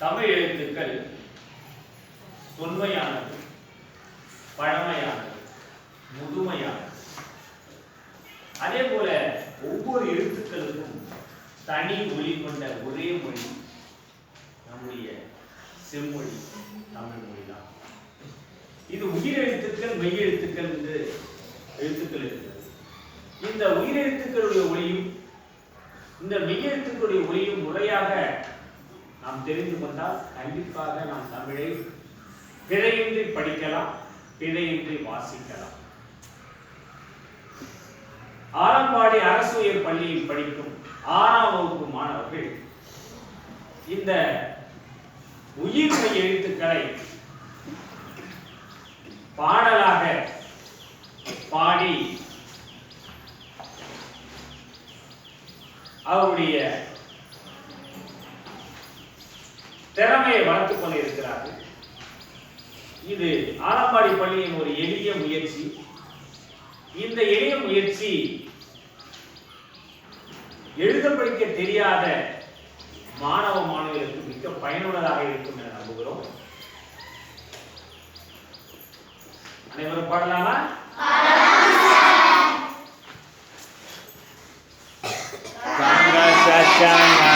தமிழ் எழுத்துக்கள் தொன்மையானது பழமையானது முதுமையானது. அதே போல ஒவ்வொரு எழுத்துக்களுக்கும் தனி ஒளி கொண்ட ஒரே மொழி நம்முடைய செம்மொழி தமிழ் மொழி தான் இது உயிரெழுத்துக்கள் மெய்யெழுத்துக்கள் என்று எழுத்துக்கள் இருக்கிறது இந்த உயிரெழுத்துக்களுடைய ஒளியும் இந்த மெய்யெழுத்துக்களுடைய ஒளியும் முறையாக நாம் தெரிந்து கொண்டால் கண்டிப்பாக நாம் தமிழை பிழையின்றி படிக்கலாம் பிழையின்றி வாசிக்கலாம். ஆலம்பாடி அரசு உயர் பள்ளியில் படிக்கும் ஆறாம் வகுப்பு மாணவர்கள் இந்த உயிர்மை எழுத்துக்களை பாடலாக பாடி அவருடைய திறமையை வளர்த்துக் கொண்டிருக்கிறார்கள். இது ஆலம்பாடி பள்ளியின் ஒரு எளிய முயற்சி. இந்த எளிய முயற்சி எழுத படிக்க தெரியாத மாணவ மாணவிகளுக்கு மிக்க பயனுள்ளதாக இருக்கும் என நம்புகிறோம். அனைவரும் பாடலாமா? Tanga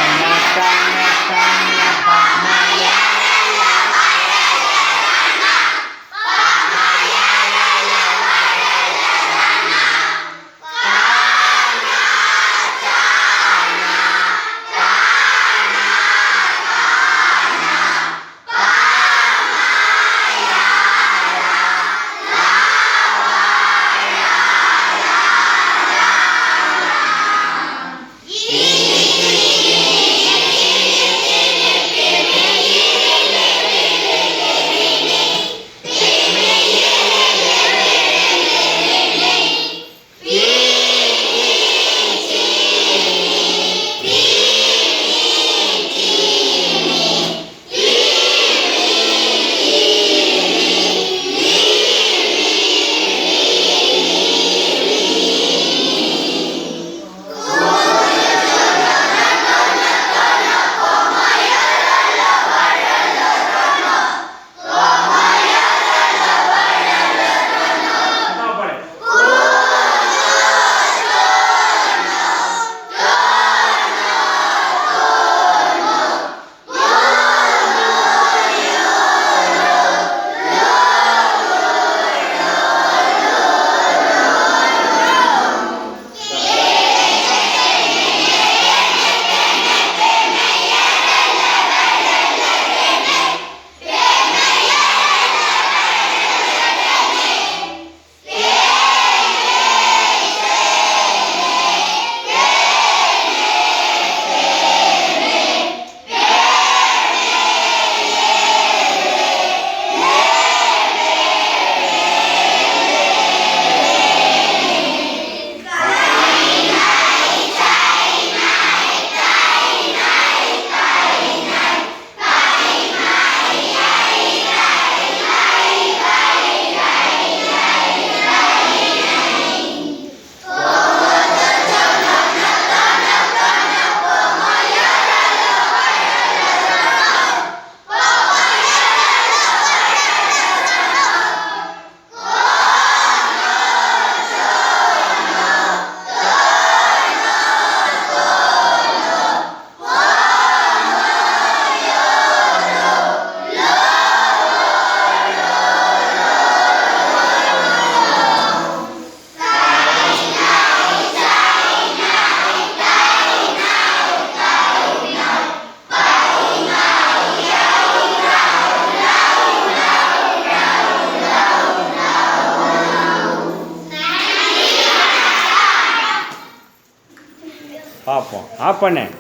பார்ப்போம். ஆஃப் பண்ணேன்